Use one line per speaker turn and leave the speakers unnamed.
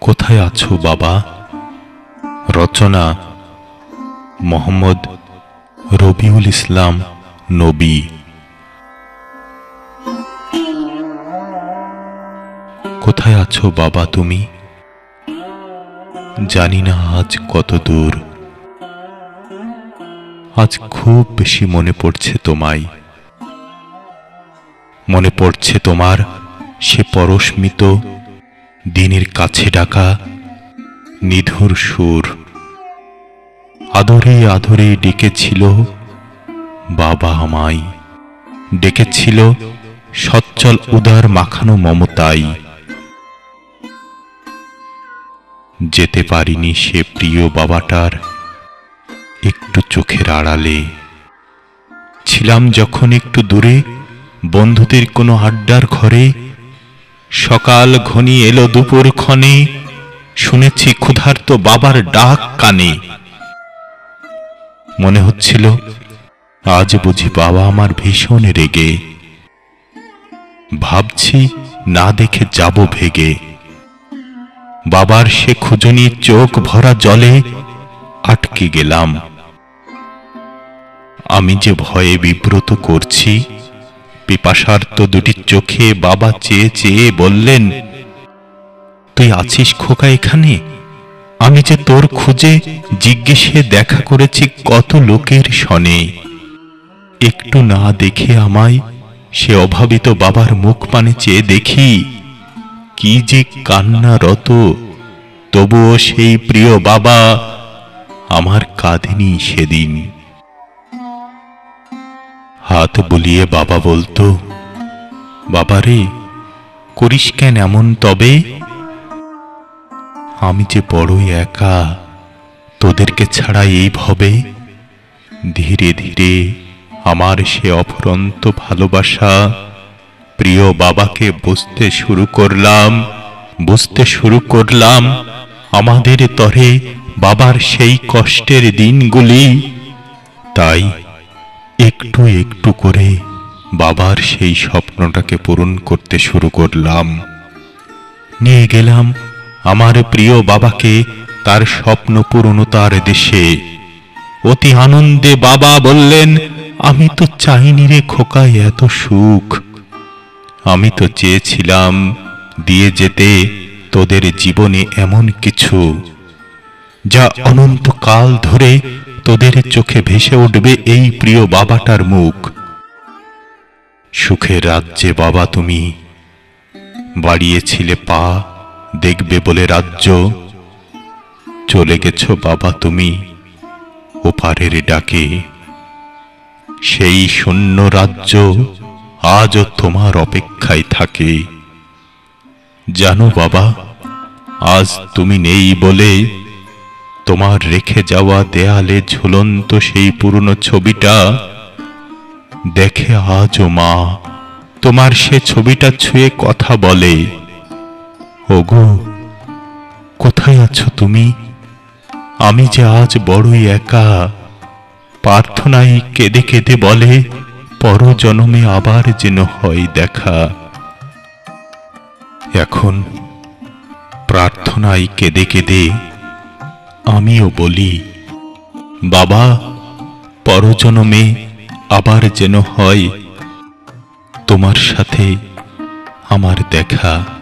কোথায় আছো বাবা? রচনা মোহাম্মদ রবিউল ইসলাম নবী। কোথায় আছো বাবা তুমি? জানি না আজ কত দূর। আজ খুব বেশি মনে পড়ছে তোমায়। মনে পড়ছে তোমার সে পরশমিত দিনের কাছে ডাকা নিধুর সুর। আদরে আদরে ডেকেছিল বাবা আমায়। ডেকেছিল সচ্চল উদার, মাখানো মমতাই যেতে পারিনি সে প্রিয় বাবাটার একটু চোখের আড়ালে। ছিলাম যখন একটু দূরে বন্ধুদের কোনো আড্ডার ঘরে? সকাল ঘনিয়ে এলো দুপুর ক্ষণে। শুনেছি ক্ষুধার্ত বাবার ডাক কানে। মনে হচ্ছিল, আজ বুঝি বাবা আমার ভীষণ রেগে। ভাবছি না দেখে যাব ভেগে। বাবার সে খুজনি চোখ ভরা জলে আটকে গেলাম। আমি যে ভয়ে বিব্রত করছি পিপাসার্ত দুটি চোখে বাবা চেয়ে চেয়ে বললেন, তুই আছিস খোকা এখানে? আমি যে তোর খুঁজে জিজ্ঞেসে দেখা করেছি কত লোকের সনে। একটু না দেখে আমায় সে অভাবিত বাবার মুখ পানে চেয়ে দেখি, কি যে কান্নারত। তবুও সেই প্রিয় বাবা আমার কাঁধেনি সেদিন। হাত বুলিয়ে বাবা বলতো বাবারে করিস কেন এমন তবে? আমি যে বড়ই একা, তোদেরকে ছাড়া এই ভবে। ধীরে ধীরে আমার সে অফরন্ত ভালোবাসা প্রিয় বাবাকে বুঝতে শুরু করলাম, বুঝতে শুরু করলাম আমাদের তরে বাবার সেই কষ্টের দিনগুলি। তাই একটু একটু করে বাবার সেই স্বপ্নটাকে পূরণ করতে শুরু করলাম। নিয়ে গেলাম আমার প্রিয় বাবাকে তার স্বপ্ন পূর্ণতার দেশে। অতি আনন্দে বাবা বললেন, আমি তো চাইনি রে খোকায় এত সুখ। আমি তো চেয়েছিলাম দিয়ে যেতে তোদের জীবনে এমন কিছু। যা অনন্তকাল ধরে তোদের চোখে ভেসে উঠবে এই প্রিয় বাবাটার মুখ। সুখের রাজ্যে বাবা তুমি। বাড়িয়েছিলে পা, দেখবে বলে রাজ্য। চলে গেছ বাবা তুমি, ওপারের ডাকে। সেই শূন্য রাজ্য আজও তোমার অপেক্ষায় থাকে। জানো বাবা, আজ তুমি নেই বলে তোমার রেখে যাওয়া দেয়ালে ঝুলন্ত সেই পুরনো ছবিটা। দেখে আজও মা, তোমার সে ছবিটা ছুঁয়ে কথা বলে। ওগো, কোথায় আছো তুমি? আমি যে আজ বড়ই একা। প্রার্থনায় কেঁদে কেঁদে বলে, পরজনমে আবার যেন হয় দেখা। এখন প্রার্থনাই কেঁদে কেঁদে আমিও বলি বাবা পরজনমে আবার যেন হয় তোমার সাথে আমার দেখা।